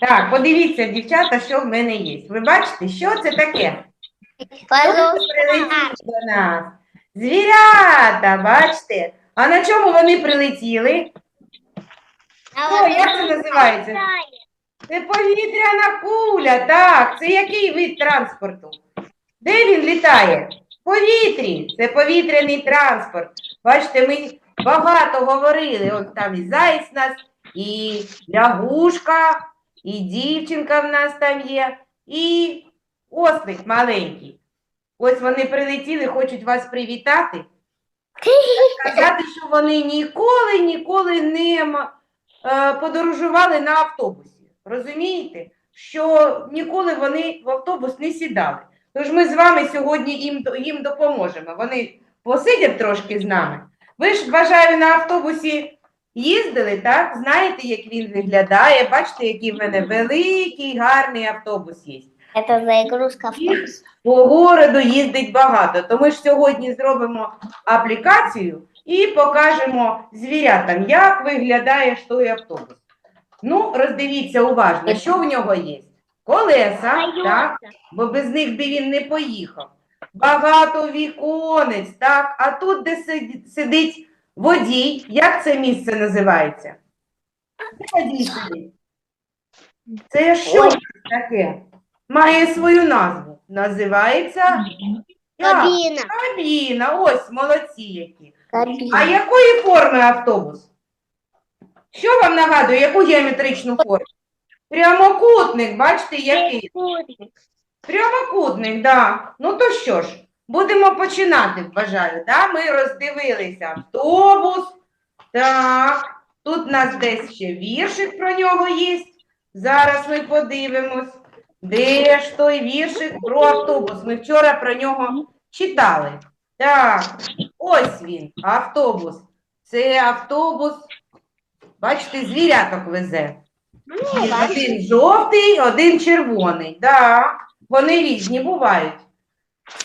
Так, подивіться, дівчата, що в мене є. Ви бачите, що це таке? До нас. Звірята, бачите? А на чому вони прилетіли? О, як це називається? Це повітряна куля, так. Це який вид транспорту? Де він літає? В повітрі. Це повітряний транспорт. Бачите, ми багато говорили. От там і зайць нас, і лягушка, і дівчинка в нас там є, і ослик маленький. Ось вони прилетіли, хочуть вас привітати. Сказати, що вони ніколи, ніколи не е, подорожували на автобусі. Розумієте? Що ніколи вони в автобус не сідали. Тож ми з вами сьогодні їм, їм допоможемо. Вони посидять трошки з нами. Ви ж, бажаю, на автобусі їздили, так? Знаєте, як він виглядає. Бачите, який в мене великий, гарний автобус є. Это загрузка в по городу їздить багато. То ми ж сьогодні зробимо аплікацію і покажемо звірятам, як виглядає ж той автобус. Ну, роздивіться уважно, що в нього є. Колеса, так, бо без них би він не поїхав. Багато віконець, так, а тут, де сидить водій, як це місце називається? Де водій сидить? Це що таке? Має свою назву. Називається як? Кабина. кабіна. Ось молодці які. А якої форми автобус? Що вам нагадує, яку геометричну форму? Прямокутник, бачите, який? Прямокутник, да. Ну то що ж, будемо починати, вважаю. Да? Ми роздивилися автобус. Так, тут у нас десь ще віршик про нього є. Зараз ми подивимось. Де ж той віршик про автобус? Ми вчора про нього читали. Так, ось він, автобус. Це автобус, бачите, звіряток везе. Один жовтий, один червоний. Да, вони різні бувають.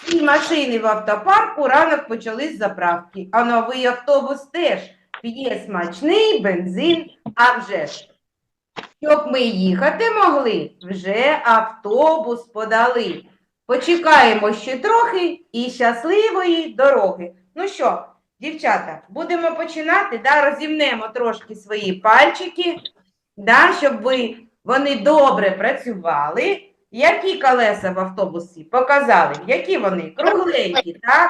Ці машини в автопарку ранок почали з заправки, а новий автобус теж п'є смачний бензин, а вже ж. Щоб ми їхати могли, вже автобус подали. Почекаємо ще трохи і щасливої дороги. Ну що, дівчата, будемо починати, да, розімнемо трошки свої пальчики, да, щоб ви, вони добре працювали. Які колеса в автобусі показали? Які вони? Кругленькі, так?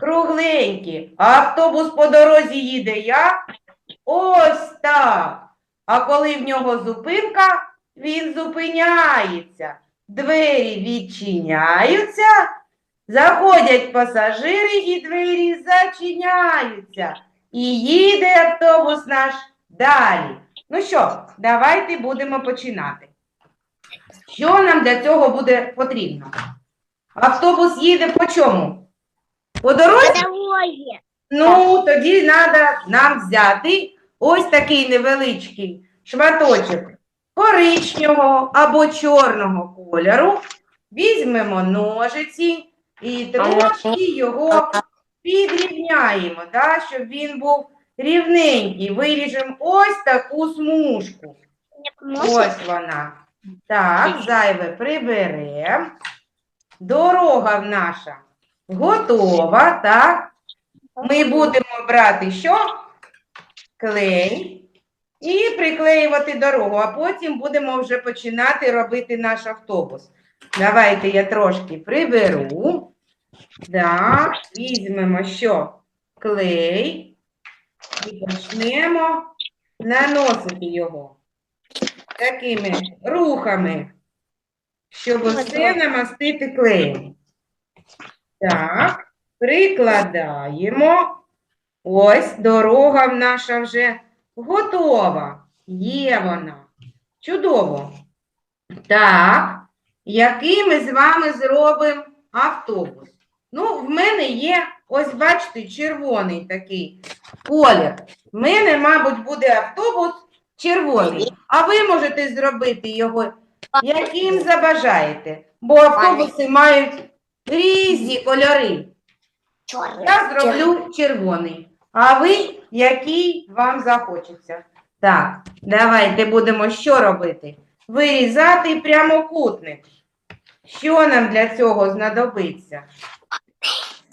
Кругленькі. А автобус по дорозі їде як? Ось так. А коли в нього зупинка, він зупиняється. Двері відчиняються, заходять пасажири і двері зачиняються. І їде автобус наш далі. Ну що, давайте будемо починати. Що нам для цього буде потрібно? Автобус їде по чому? По дорозі? Дороги. Ну, тоді треба нам взяти ось такий невеличкий шматочок коричневого або чорного кольору. Візьмемо ножиці і трошки його підрівняємо, да, щоб він був рівненький. Виріжемо ось таку смужку. Ось вона. Так, зайве приберемо. Дорога в наша готова, так? Ми будемо брати що? Клей і приклеювати дорогу, а потім будемо вже починати робити наш автобус. Давайте я трошки приберу. Так, візьмемо що? Клей і почнемо наносити його такими рухами, щоб все намастити клеєм. Так, прикладаємо. Ось дорога наша вже готова. Є вона. Чудово. Так, який ми з вами зробимо автобус? Ну, в мене є, ось бачите, червоний такий колір. В мене, мабуть, буде автобус червоний. А ви можете зробити його яким забажаєте, бо автобуси мають різні кольори. Я зроблю червоний. А ви який вам захочеться? Так, давайте будемо що робити? вирізати прямокутник. Що нам для цього знадобиться?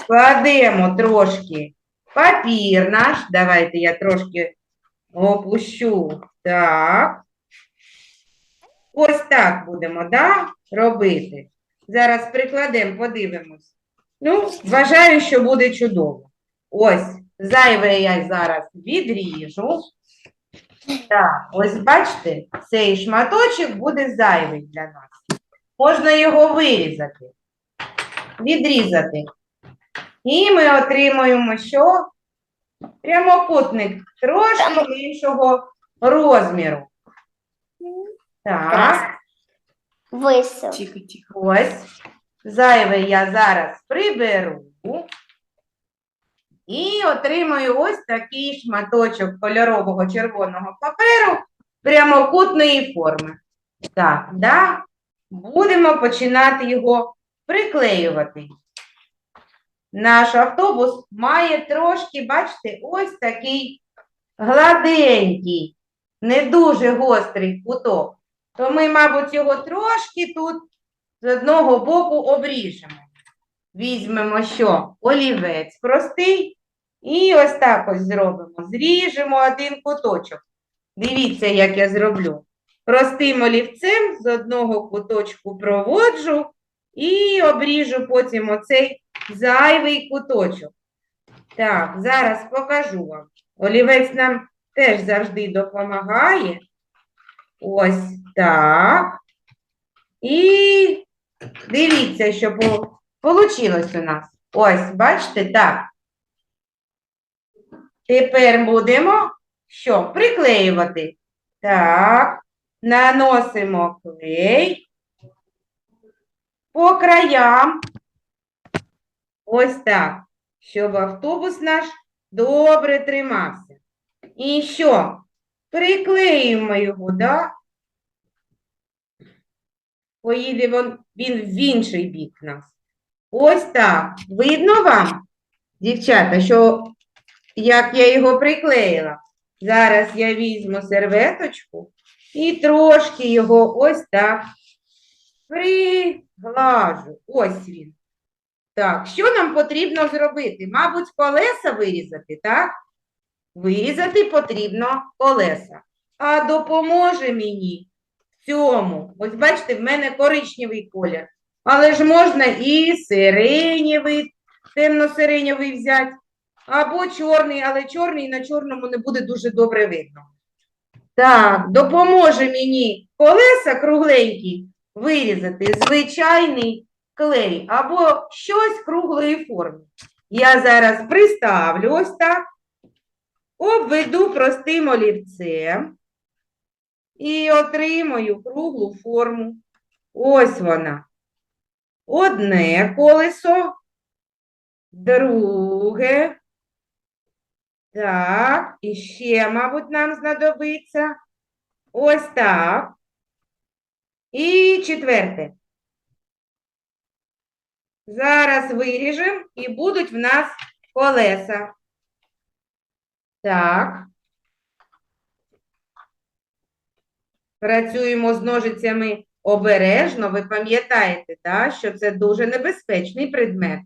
Кладемо трошки папір наш. Давайте я трошки опущу. Так. Ось так будемо, да, робити. Зараз прикладемо, подивимось. Ну, вважаю, що буде чудово. Ось, зайве я зараз відріжу. Так, ось бачите, цей шматочок буде зайвий для нас. Можна його вирізати, відрізати. І ми отримуємо що? Прямокутник трошки меншого розміру. Так. Висел. Тихо, тихо. Ось. Зайве я зараз приберу. І отримаю ось такий шматочок кольорового червоного паперу прямокутної форми. Так, да? Будемо починати його приклеювати. Наш автобус має трошки, бачите, ось такий гладенький, не дуже гострий куток. То ми, мабуть, його трошки тут з одного боку обріжемо. Візьмемо що? Олівець простий. І ось так ось зробимо. Зріжемо один куточок. Дивіться, як я зроблю. Простим олівцем з одного куточку проводжу і обріжу потім оцей зайвий куточок. Так, зараз покажу вам. Олівець нам теж завжди допомагає. Ось так. І дивіться, що получилось у нас. Ось, бачите, так. Тепер будемо що? Приклеювати. Так, наносимо клей по краям. Ось так, щоб автобус наш добре тримався. І що? Приклеїмо його, да? Поїде вон- він в інший бік нас. Ось так. Видно вам, дівчата, що як я його приклеїла? Зараз я візьму серветочку і трошки його ось так приглажу. Ось він. Так, що нам потрібно зробити? Мабуть, колеса вирізати, так? Вирізати потрібно колеса. А допоможе мені в цьому. Ось бачите, в мене коричневий колір. Але ж можна і сиренєвий, темно-сиренєвий взяти, або чорний, але чорний на чорному не буде дуже добре видно. Так, допоможе мені колеса кругленькі вирізати звичайний клей або щось круглої форми. Я зараз приставлю ось так, обведу простим олівцем і отримаю круглу форму. Ось вона. Одне колесо, друге. Так, і ще, мабуть, нам знадобиться. Ось так. І четверте. Зараз виріжемо і будуть в нас колеса. Так. Працюємо з ножицями обережно. Ви пам'ятаєте, так, що це дуже небезпечний предмет.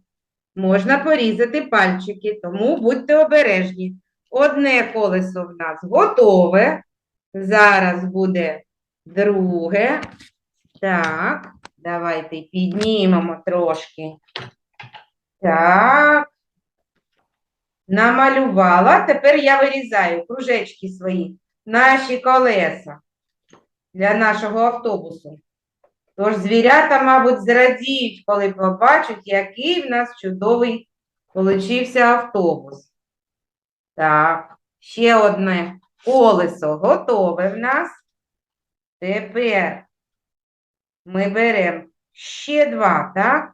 Можна порізати пальчики, тому будьте обережні. Одне колесо в нас готове. Зараз буде друге. Так, давайте піднімемо трошки. Так. Намалювала. Тепер я вирізаю кружечки свої, наші колеса для нашого автобусу. Тож звірята, мабуть, зрадіють, коли побачать, який в нас чудовий получився автобус. Так, ще одне колесо готове в нас. Тепер ми беремо ще два, так?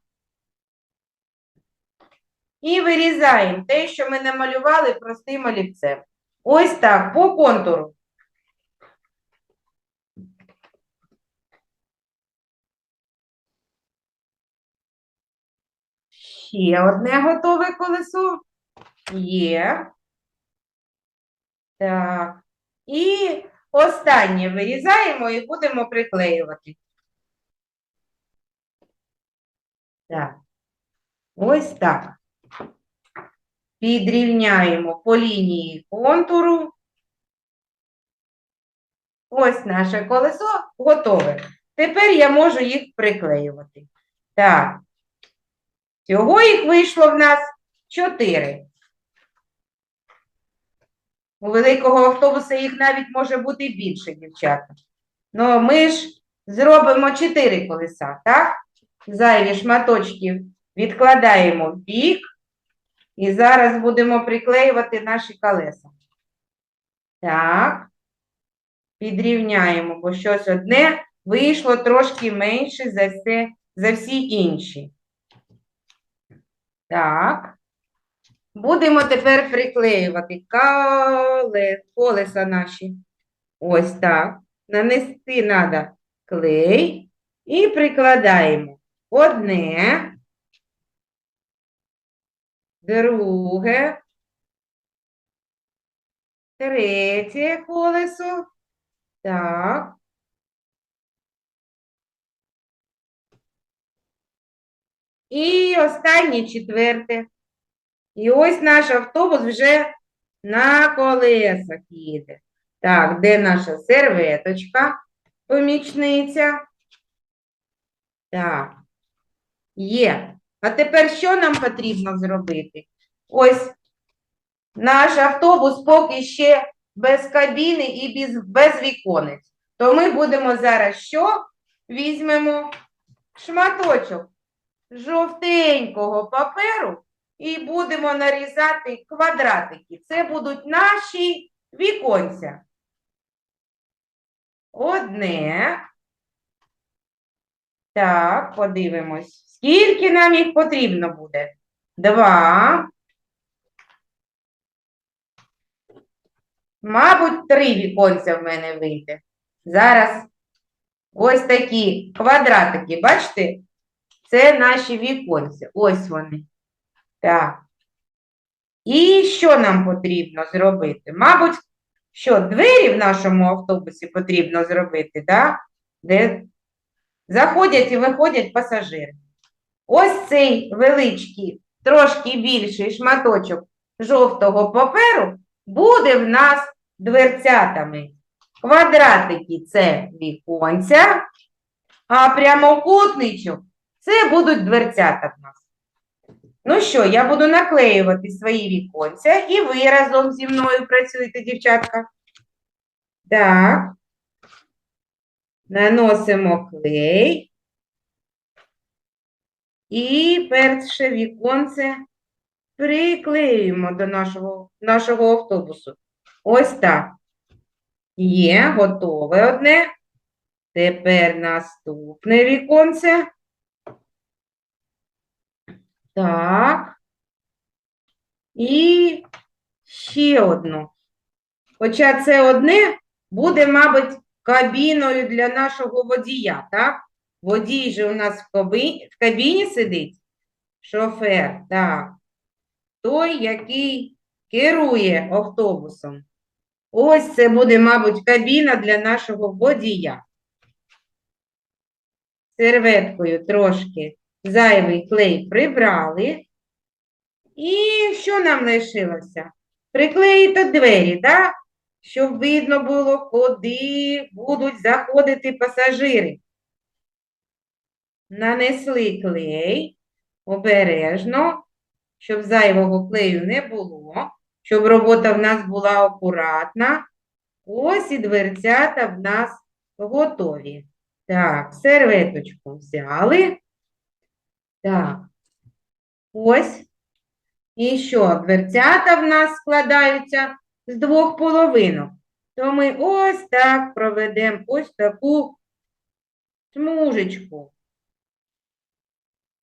І вирізаємо те, що ми намалювали простим олівцем. Ось так, по контуру. Ще одне готове колесо. Є. Так. І останнє вирізаємо і будемо приклеювати. Так. Ось так. Підрівняємо по лінії контуру. Ось наше колесо готове. Тепер я можу їх приклеювати. Так. Всього їх вийшло в нас чотири. У великого автобуса їх навіть може бути більше, дівчата. Ну, ми ж зробимо чотири колеса, так? Зайві шматочки відкладаємо в бік. І зараз будемо приклеювати наші колеса. Так. Підрівняємо, бо щось одне вийшло трошки менше за, все, за всі інші. Так. Будемо тепер приклеювати колеса наші. Ось так. Нанести треба клей і прикладаємо одне, друге, третє колесо. Так. І останнє четверте. І ось наш автобус вже на колесах їде. Так, де наша серветочка, помічниця? Так, є. А тепер що нам потрібно зробити? Ось наш автобус поки ще без кабіни і без, без віконець. То ми будемо зараз що? Візьмемо шматочок жовтенького паперу і будемо нарізати квадратики. Це будуть наші віконця. Одне. Так, подивимось. Скільки нам їх потрібно буде? Два. Мабуть, три віконця в мене вийде. Зараз ось такі квадратики, бачите? Це наші віконця. Ось вони. Так. І що нам потрібно зробити? Мабуть, що двері в нашому автобусі потрібно зробити, да? де заходять і виходять пасажири. Ось цей величкий, трошки більший шматочок жовтого паперу буде в нас дверцятами. Квадратики це віконця, а прямокутничок це будуть дверцята в нас. Ну що, я буду наклеювати свої віконця, і ви разом зі мною працюєте, дівчатка. Так. Наносимо клей. І перше віконце приклеюємо до нашого, нашого автобусу. Ось так. Є, готове одне. Тепер наступне віконце. Так. І ще одну. Хоча це одне буде, мабуть, кабіною для нашого водія, так? Водій же у нас в кабіні, в кабіні сидить. Шофер, так. Той, який керує автобусом. Ось це буде, мабуть, кабіна для нашого водія. Серветкою трошки зайвий клей прибрали. І що нам лишилося? Приклеїти двері, так? Щоб видно було, куди будуть заходити пасажири. Нанесли клей обережно, щоб зайвого клею не було, щоб робота в нас була акуратна. Ось і дверцята в нас готові. Так, серветочку взяли. Так, ось. І що, дверцята в нас складаються з двох половинок. То ми ось так проведемо ось таку смужечку.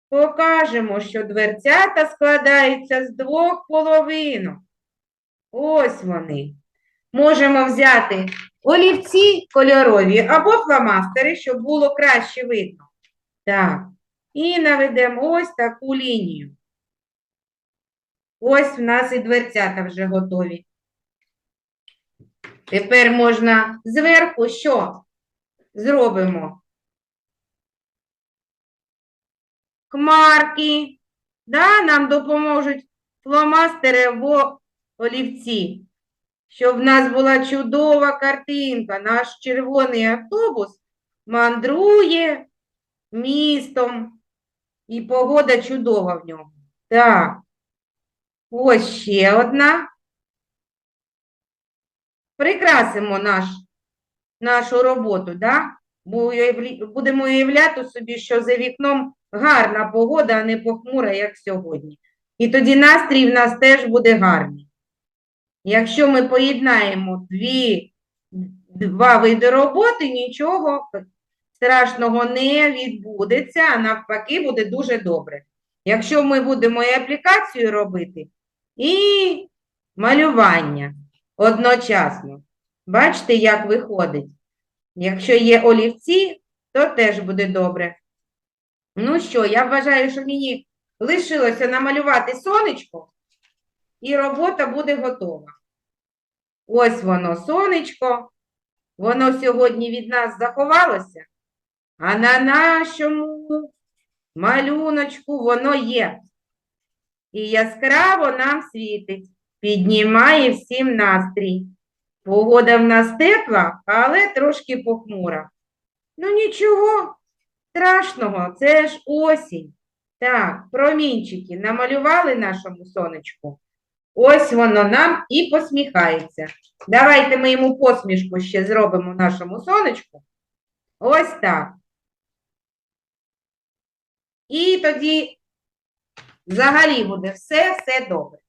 Покажемо, що дверцята складаються з двох половинок. Ось вони. Можемо взяти олівці кольорові або фломастери, щоб було краще видно. Так. І наведемо ось таку лінію. Ось в нас і дверцята вже готові. Тепер можна зверху що зробимо? Хмарки. Да, нам допоможуть фломастери або олівці. Щоб в нас була чудова картинка. Наш червоний автобус мандрує містом. І погода чудова в ньому. Так. Ось ще одна. Прикрасимо наш, нашу роботу, да? Будемо уявляти собі, що за вікном гарна погода, а не похмура, як сьогодні. І тоді настрій в нас теж буде гарний. Якщо ми поєднаємо дві, два види роботи, нічого страшного не відбудеться, а навпаки буде дуже добре. Якщо ми будемо і аплікацію робити, і малювання одночасно. Бачите, як виходить? Якщо є олівці, то теж буде добре. Ну що, я вважаю, що мені лишилося намалювати сонечко, і робота буде готова. Ось воно, сонечко. Воно сьогодні від нас заховалося, а на нашому малюночку воно є. І яскраво нам світить, піднімає всім настрій. Погода в нас тепла, але трошки похмура. Ну нічого страшного, це ж осінь. Так, промінчики намалювали нашому сонечку. Ось воно нам і посміхається. Давайте ми йому посмішку ще зробимо нашому сонечку. Ось так. І тоді взагалі буде все, все добре.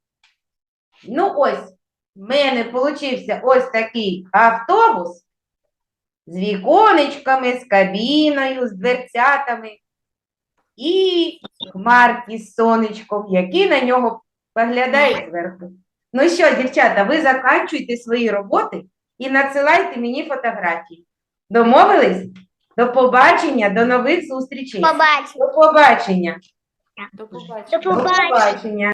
Ну, ось, в мене получився ось такий автобус з віконечками, з кабіною, з дверцятами і хмарки з сонечком, які на нього поглядають зверху. Ну що, дівчата, ви заканчуйте свої роботи і надсилайте мені фотографії. Домовились? До побачення, до нових зустрічей. Побачимо. До побачення. До побачення. До побачення. побачення.